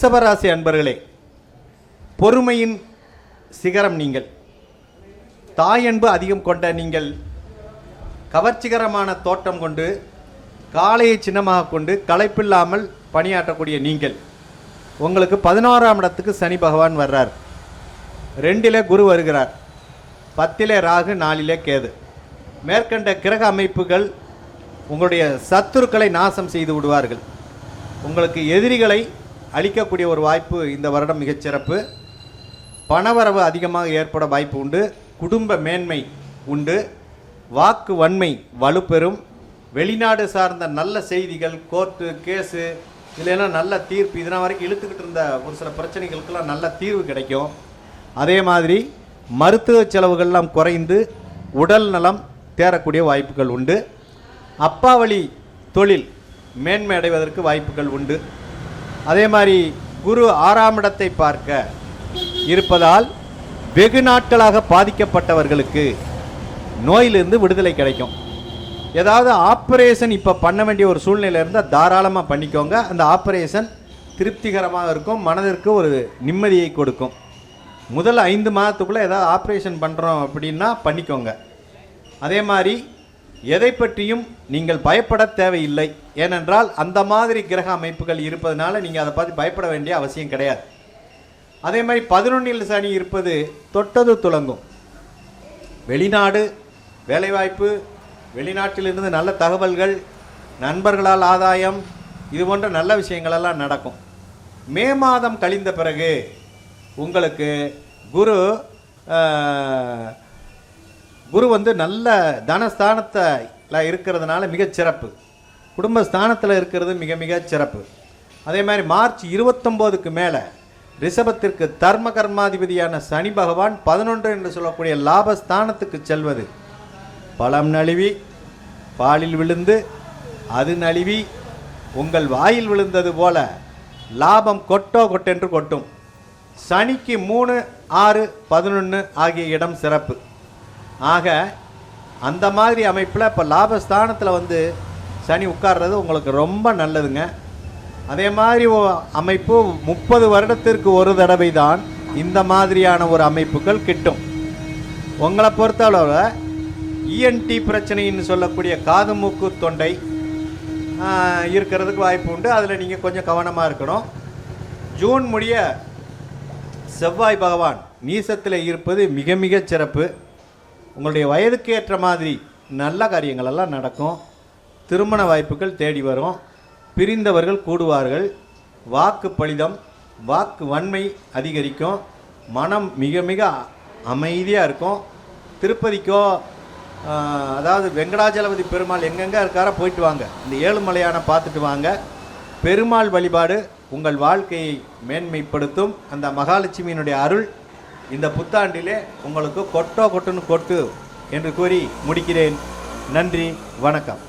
ரிஷபராசி அன்பர்களே பொறுமையின் சிகரம் நீங்கள். தாய் அன்பு அதிகம் கொண்ட நீங்கள் கவர்ச்சிகரமான தோட்டம் கொண்டு காளையை சின்னமாக கொண்டு களைப்பில்லாமல் பணியாற்றக்கூடிய நீங்கள். உங்களுக்கு பதினோராம் இடத்துக்கு சனி பகவான் வர்றார். ரெண்டிலே குரு வருகிறார். பத்திலே ராகு நாலிலே கேது. மேற்கண்ட கிரக அமைப்புகள் உங்களுடைய சத்துருக்களை நாசம் செய்து விடுவார்கள். உங்களுக்கு எதிரிகளை அழிக்கக்கூடிய ஒரு வாய்ப்பு இந்த வருடம் மிகச்சிறப்பு பணவரவு அதிகமாக ஏற்பட வாய்ப்பு உண்டு. குடும்ப மேன்மை உண்டு. வாக்கு வன்மை வலுப்பெறும். வெளிநாடு சார்ந்த நல்ல செய்திகள் கோர்ட்டு கேஸு இல்லைன்னா நல்ல தீர்ப்பு இதனால் வரைக்கும் இழுத்துக்கிட்டு இருந்த ஒரு சில பிரச்சனைகளுக்கெல்லாம் நல்ல தீர்வு கிடைக்கும். அதே மாதிரி மருத்துவ செலவுகள்லாம் குறைந்து உடல் நலம் தேரக்கூடிய வாய்ப்புகள் உண்டு. அப்பாவளி தொழில் மேன்மை அடைவதற்கு வாய்ப்புகள் உண்டு. அதே மாதிரி குரு ஆறாம் இடத்தை பார்க்க இருப்பதால் வெகு நாட்களாக பாதிக்கப்பட்டவர்களுக்கு நோயிலிருந்து விடுதலை கிடைக்கும். ஏதாவது ஆப்ரேஷன் இப்போ பண்ண வேண்டிய ஒரு சூழ்நிலை இருந்தால் தாராளமாக பண்ணிக்கோங்க. அந்த ஆப்ரேஷன் திருப்திகரமாக இருக்கும் மனதிற்கு ஒரு நிம்மதியை கொடுக்கும். முதல் ஐந்து மாதத்துக்குள்ளே ஏதாவது ஆப்ரேஷன் பண்ணுறோம் அப்படின்னா பண்ணிக்கோங்க. அதே மாதிரி எதை பற்றியும் நீங்கள் பயப்பட தேவையில்லை. ஏனென்றால் அந்த மாதிரி கிரக அமைப்புகள் இருப்பதனால நீங்கள் அதை பற்றி பயப்பட வேண்டிய அவசியம் கிடையாது. அதே மாதிரி பதினொன்றில் சனி இருப்பது தொட்டது துலங்கும். வெளிநாடு வேலைவாய்ப்பு வெளிநாட்டிலிருந்து நல்ல தகவல்கள் நண்பர்களால் ஆதாயம் இது போன்ற நல்ல விஷயங்களெல்லாம் நடக்கும். மே மாதம் கழிந்த பிறகு உங்களுக்கு குரு குரு வந்து நல்ல தனஸ்தானத்தில் இருக்கிறதுனால மிகச் சிறப்பு. குடும்ப ஸ்தானத்தில் இருக்கிறது மிக மிக சிறப்பு. அதே மாதிரி மார்ச் இருபத்தொம்போதுக்கு மேலே ரிஷபத்திற்கு தர்ம கர்மாதிபதியான சனி பகவான் பதினொன்று என்று சொல்லக்கூடிய லாபஸ்தானத்துக்கு செல்வது. பழம் நழுவி பாலில் விழுந்து அது நழுவி உங்கள் வாயில் விழுந்தது போல லாபம் கொட்டோ கொட்டென்று கொட்டும். சனிக்கு மூணு ஆறு பதினொன்று ஆகிய இடம் சிறப்பு. ஆக அந்த மாதிரி அமைப்பில் இப்போ லாபஸ்தானத்தில் வந்து சனி உட்கார்றது உங்களுக்கு ரொம்ப நல்லதுங்க. அதே மாதிரி அமைப்பு முப்பது வருடத்திற்கு ஒரு தடவை தான் இந்த மாதிரியான ஒரு அமைப்புகள் கிட்டும். உங்களை பொறுத்தளவில் இஎன்டி பிரச்சனைன்னு சொல்லக்கூடிய காது மூக்கு தொண்டை இருக்கிறதுக்கு வாய்ப்பு உண்டு. அதில் நீங்கள் கொஞ்சம் கவனமாக இருக்கணும். ஜூன் முடிய செவ்வாய் பகவான் நீசத்தில் இருப்பது மிக மிக சிறப்பு. உங்களுடைய வயதுக்கு ஏற்ற மாதிரி நல்ல காரியங்களெல்லாம் நடக்கும். திருமண வாய்ப்புகள் தேடி வரும். பிரிந்தவர்கள் கூடுவார்கள். வாக்கு பலிதம் வாக்கு வன்மை அதிகரிக்கும். மனம் மிக மிக அமைதியாக இருக்கும். திருப்பதிக்கோ அதாவது வெங்கடாஜலபதி பெருமாள் எங்கெங்கே இருக்காரோ போயிட்டு வாங்க. இந்த ஏழுமலையான பார்த்துட்டு வாங்க. பெருமாள் வழிபாடு உங்கள் வாழ்க்கையை மேன்மைப்படுத்தும். அந்த மகாலட்சுமியினுடைய அருள் இந்த புத்தாண்டிலே உங்களுக்கு கொட்டோ கொட்டுன்னு கொட்டு என்று கூறி முடிக்கிறேன். நன்றி வணக்கம்.